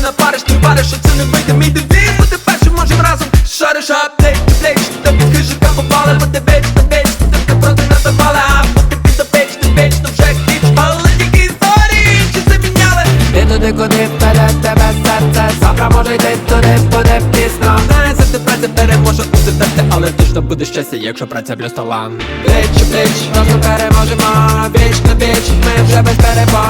не напариш, ти вариш, що це не вийде. Мій девіз, бути першим можем разом Шариш аптеч, ти плеч, тобі хижика попали Бо ти веч, ти веч, ти ти проти нас запали А допеч, ти веч, то вже хіч Але тільки історії, чи заміняли Ти туди, куди веде тебе серце? Завтра може йти туди, буде пізно. Знає, завжди праця переможе у серце Але точно буде щастя, якщо праця плюс талант Плеч, плеч, Разом переможемо. Віч на віч, ми вже без перебон